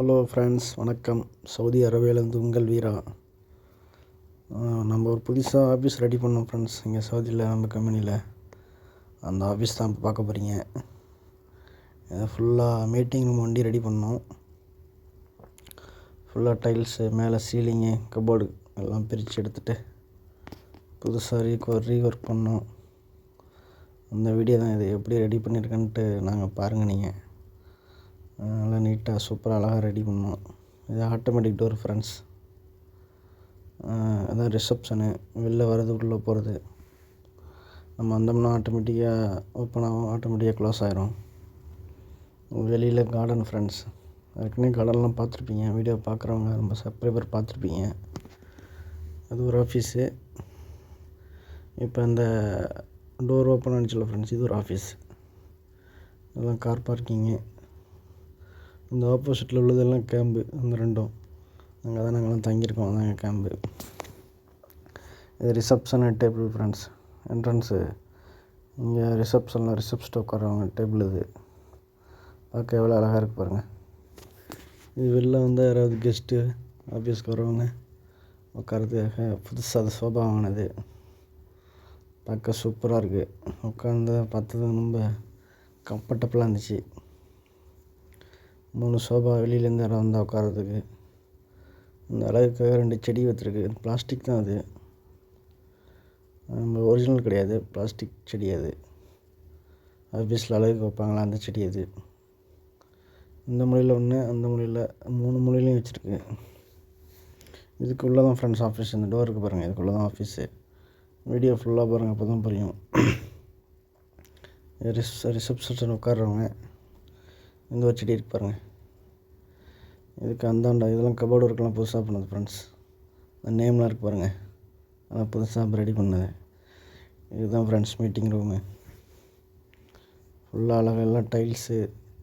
Hello friends வணக்கம். Saudi அரேபியாவிலேருந்து உங்கள் வீரா. நம்ம ஒரு புதுசாக ஆஃபீஸ் ரெடி பண்ணோம் ஃப்ரெண்ட்ஸ் இங்கே சவுதியில் நம்ம கம்பெனியில் அந்த ஆஃபீஸ் தான் இப்போ பார்க்க போகிறீங்க ஃபுல்லாக மீட்டிங் ரூம் வண்டி ரெடி பண்ணோம். ஃபுல்லாக டைல்ஸு மேலே சீலிங்கு கபோர்டு எல்லாம் பிரித்து எடுத்துகிட்டு புதுசாக ரீ ரீஒர்க் பண்ணோம். அந்த வீடியோ தான் இது எப்படி ரெடி பண்ணியிருக்கேன்ட்டு நாங்கள் பாருங்கள் நீங்கள் நல்லா நீட்டாக சூப்பராக அழகாக ரெடி பண்ணோம் இது ஆட்டோமேட்டிக் டோர் ஃப்ரெண்ட்ஸ் அதான் ரிசப்ஷனு வெளில வர்றது உள்ளே போகிறது நம்ம வந்தோம்னா ஆட்டோமேட்டிக்காக ஓப்பன் ஆகும் ஆட்டோமேட்டிக்காக க்ளோஸ் ஆகிரும் வெளியில் கார்டன் ஃப்ரெண்ட்ஸ் ஏற்கனவே கார்டன்லாம் பார்த்துருப்பீங்க. வீடியோ பார்க்குறவங்க ரொம்ப சப்ஸ்கிரைபர் பார்த்துருப்பீங்க. அது ஒரு ஆஃபீஸு இப்போ இந்த டோர் ஓப்பன் ஆனிச்சுல ஃப்ரெண்ட்ஸ் இது ஒரு ஆஃபீஸ் இதெல்லாம் கார் பார்க்கிங்கு இந்த ஆப்போசிட்டில் உள்ளதெல்லாம் கேம்பு அந்த ரெண்டும். அங்கே தான் நாங்கள்லாம் தங்கியிருக்கோம். அதான் எங்கள் கேம்பு இது ரிசப்ஷனு டேபிள் ஃப்ரெண்ட்ஸ் என்ட்ரன்ஸு இங்கே ரிசப்ஷனில் ரிசப்ஷனில் உட்காரவங்க டேபிள் இது. பார்க்க எவ்வளோ அழகாக இருக்கு பாருங்கள் இது வெளில வந்து யாராவது கெஸ்ட்டு ஆஃபீஸ்க்கு வரவங்க உட்காரதுக்காக புதுசாக அது சோபா வாங்கினது. பார்க்க சூப்பராக இருக்குது உட்காந்து பார்த்தது ரொம்ப கம்ஃபர்டபுளாக இருந்துச்சு. மூணு சோபா வெளியிலேருந்து யாராவது வந்தால் உட்காரதுக்கு அந்த அழகுக்காக ரெண்டு செடி வச்சுருக்கு. பிளாஸ்டிக் தான் அது. நம்ம ஒரிஜினல் கிடையாது. பிளாஸ்டிக் செடி அது. ஆஃபீஸில் அழகுக்கு வைப்பாங்களா அந்த செடி அது. இந்த மூலையில் ஒன்று அந்த மூலையில் மூணு மூலையிலையும் வச்சுருக்கு. இதுக்குள்ளே தான் ஃப்ரெண்ட்ஸ் ஆஃபீஸ் இந்த டோருக்கு பாருங்கள் இதுக்குள்ளே தான் ஆஃபீஸு வீடியோ ஃபுல்லாக பாருங்கள் அப்போ தான் புரியும். ரிசப் ரிசப்ஷன் உட்கார்றவங்க. இந்த ஒரு செடி இருக்கு பாருங்கள் இதுக்கு அந்தாண்ட இதெல்லாம் கபோர்டு ஒர்க்கெலாம் புதுசாக பண்ணது ஃப்ரெண்ட்ஸ் இந்த நேம்லாம் இருக்குது பாருங்கள் அதெல்லாம் புதுசாக ரெடி பண்ணது. இதுதான் ஃப்ரெண்ட்ஸ் மீட்டிங் ரூமு ஃபுல்லாக அழகாக எல்லாம் டைல்ஸு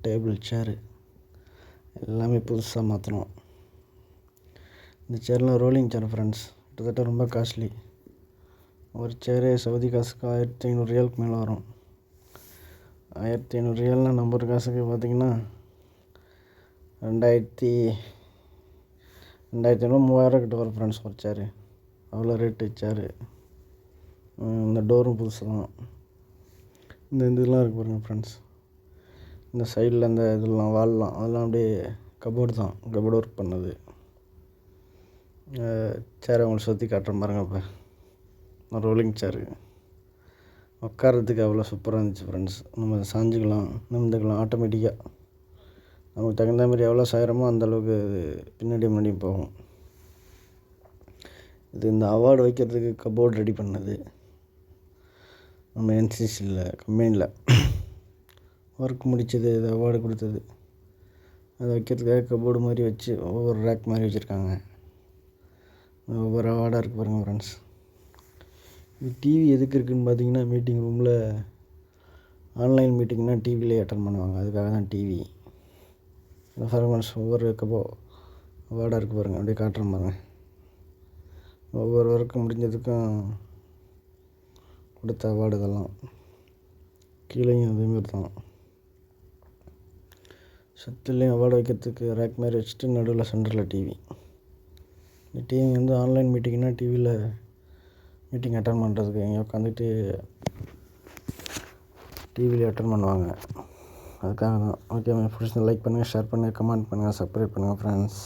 டேபிள் சேரு எல்லாமே புதுசாக மாற்றணும் இந்த சேர்லாம் ரோலிங் சேர் ஃப்ரெண்ட்ஸ் கிட்டத்தட்ட ரொம்ப காஸ்ட்லி ஒரு சேரே சவுதி காசுக்கு ஆயிரத்தி ஐநூறு ரியாலுக்கு மேலே வரும். ஆயிரத்தி ஐநூறு ரியல்னா நம்ம ஒரு காசுக்கு பார்த்திங்கன்னா ரெண்டாயிரத்தி ரெண்டாயிரத்தி ஐநூறு மூவாயிரம் கிட்ட ஒரு ஃப்ரெண்ட்ஸ் ஒரு அவ்வளோ ரேட்டு வச்சார் இந்த டோரும் புதுசு தான் இந்த இந்த இதெல்லாம் இருக்குது பாருங்கள் ஃப்ரெண்ட்ஸ் இந்த சைடில் இந்த இதெல்லாம் வால்லாம் அதெல்லாம் அப்படியே கபோர்டு தான். கபோர்டு ஒர்க் பண்ணது. சேரை உங்களுக்கு சுற்றி காட்டுற பாருங்க. இப்போ ரோலிங் சேரு உட்காரத்துக்கு அவ்வளோ சூப்பராக இருந்துச்சு ஃப்ரெண்ட்ஸ் நம்ம சாஞ்சிக்கலாம் நிமிந்துக்கலாம் ஆட்டோமேட்டிக்காக நமக்கு தகுந்த மாதிரி எவ்வளோ சாயிரமோ அந்தளவுக்கு இது பின்னாடி முன்னாடி போகும். இது இந்த அவார்டு வைக்கிறதுக்கு கபோர்டு ரெடி பண்ணது. நம்ம என்சிசியில் கம்பெனியில் ஒர்க் முடித்தது இது அவார்டு கொடுத்தது. அதை வைக்கிறதுக்காக கபோர்டு மாதிரி வச்சு ஒவ்வொரு ரேக் மாதிரி வச்சுருக்காங்க. ஒவ்வொரு அவார்டாக இருக்குது பாருங்கள் ஃப்ரெண்ட்ஸ் டிவி எதுக்கு இருக்குதுன்னு பார்த்தீங்கன்னா மீட்டிங் ரூமில் ஆன்லைன் மீட்டிங்னால் டிவிலே அட்டன் பண்ணுவாங்க. அதுக்காக தான் டிவி பர்ஃபார்மன்ஸ் ஒவ்வொரு கபோ அவார்டாக இருக்குது பாருங்கள் அப்படியே காட்டுறேன் பாருங்கள் ஒவ்வொரு ஒர்க்கு முடிஞ்சதுக்கும் கொடுத்த அவார்டு இதெல்லாம். கீழேயும் அதேமாரி தான். சத்துலேயும் அவார்டு வைக்கிறதுக்கு ரேக் மாதிரி வச்சுட்டு நடுவில் சென்டரில் டிவி இந்த டிவி வந்து ஆன்லைன் மீட்டிங்னால் டிவியில் மீட்டிங் அட்டன் பண்ணுறதுக்கு இங்கே உட்காந்துட்டு டிவியில் அட்டன் பண்ணுவாங்க. அதுக்காக தான். ஓகே பிடிச்சி லைக் பண்ணுங்கள் ஷேர் பண்ணுங்கள் கமெண்ட் பண்ணுங்கள் சப்ஸ்கிரைப் பண்ணுங்கள் ஃப்ரெண்ட்ஸ்